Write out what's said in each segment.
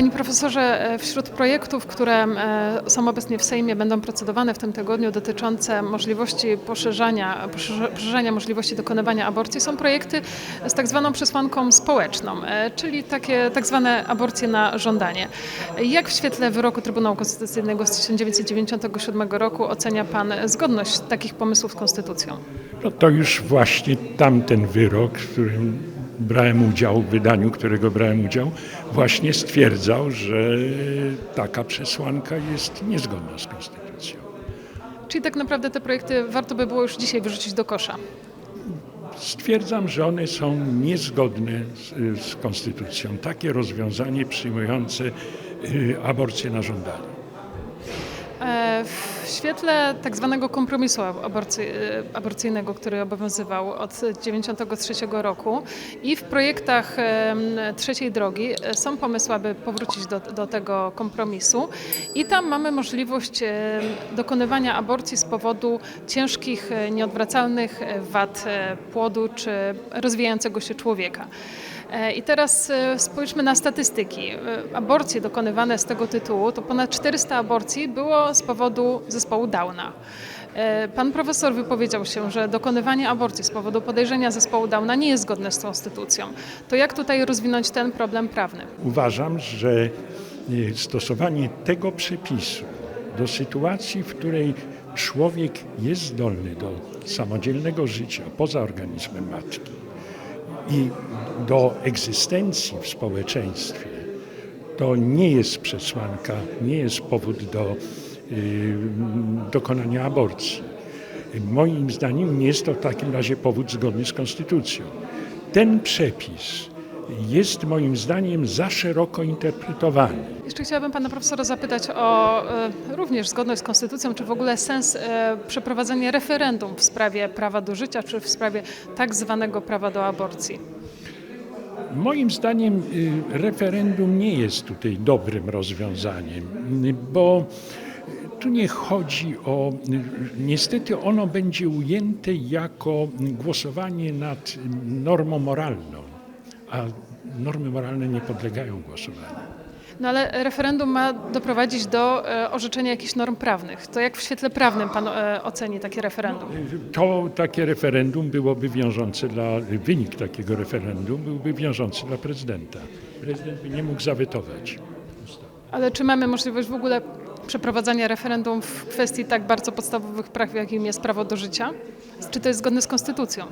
Panie profesorze, e, wśród projektów, które e, są obecnie w Sejmie, będą procedowane w tym tygodniu dotyczące możliwości poszerzania, poszerza- poszerzania możliwości dokonywania aborcji, są projekty z tak zwaną przesłanką społeczną, e, czyli takie tak zwane aborcje na żądanie. Jak w świetle wyroku Trybunału Konstytucyjnego z 1997 roku ocenia Pan zgodność takich pomysłów z konstytucją? No to już właśnie tamten wyrok, w którym brałem udział, w wydaniu którego brałem udział, właśnie stwierdzał, że taka przesłanka jest niezgodna z konstytucją. Czyli tak naprawdę te projekty warto by było już dzisiaj wyrzucić do kosza. Stwierdzam, że one są niezgodne z, z konstytucją. Takie rozwiązanie przyjmujące y, aborcję na żądanie. E, W świetle tak zwanego kompromisu aborcy, e, aborcyjnego, który obowiązywał od 1993 roku i w projektach trzeciej drogi e, są pomysły, aby powrócić do, do tego kompromisu i tam mamy możliwość dokonywania aborcji z powodu ciężkich, e, nieodwracalnych wad płodu czy rozwijającego się człowieka. I teraz spójrzmy na statystyki. Aborcje dokonywane z tego tytułu, to ponad 400 aborcji było z powodu zespołu Downa. E, Pan profesor wypowiedział się, że dokonywanie aborcji z powodu podejrzenia zespołu Downa nie jest zgodne z konstytucją. To jak tutaj rozwinąć ten problem prawny? Uważam, że y, stosowanie tego przepisu do sytuacji, w której człowiek jest zdolny do samodzielnego życia poza organizmem matki i do egzystencji w społeczeństwie, to nie jest przesłanka, nie jest powód do dokonania aborcji. Moim zdaniem nie jest to w takim razie powód zgodny z konstytucją. Ten przepis jest moim zdaniem za szeroko interpretowany. Jeszcze chciałabym pana profesora zapytać o e, również zgodność z konstytucją, czy w ogóle sens e, przeprowadzenia referendum w sprawie prawa do życia, czy w sprawie tak zwanego prawa do aborcji. Moim zdaniem y, referendum nie jest tutaj dobrym rozwiązaniem, y, bo tu nie chodzi o. Niestety ono będzie ujęte jako głosowanie nad normą moralną, a normy moralne nie podlegają głosowaniu. No ale referendum ma doprowadzić do e, orzeczenia jakichś norm prawnych. To jak w świetle prawnym pan e, oceni takie referendum? To takie referendum byłoby wiążące dla, wynik takiego referendum byłby wiążący dla prezydenta. Prezydent by nie mógł zawetować. Ale czy mamy możliwość w ogóle przeprowadzania referendum w kwestii tak bardzo podstawowych praw, jakim jest prawo do życia? Czy to jest zgodne z konstytucją?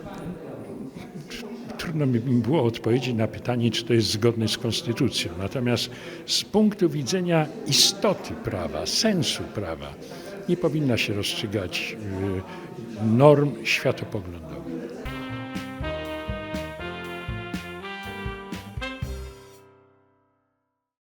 Trudno mi było odpowiedzieć na pytanie, czy to jest zgodne z konstytucją. Natomiast z punktu widzenia istoty prawa, sensu prawa, nie powinna się rozstrzygać y, norm światopoglądowych.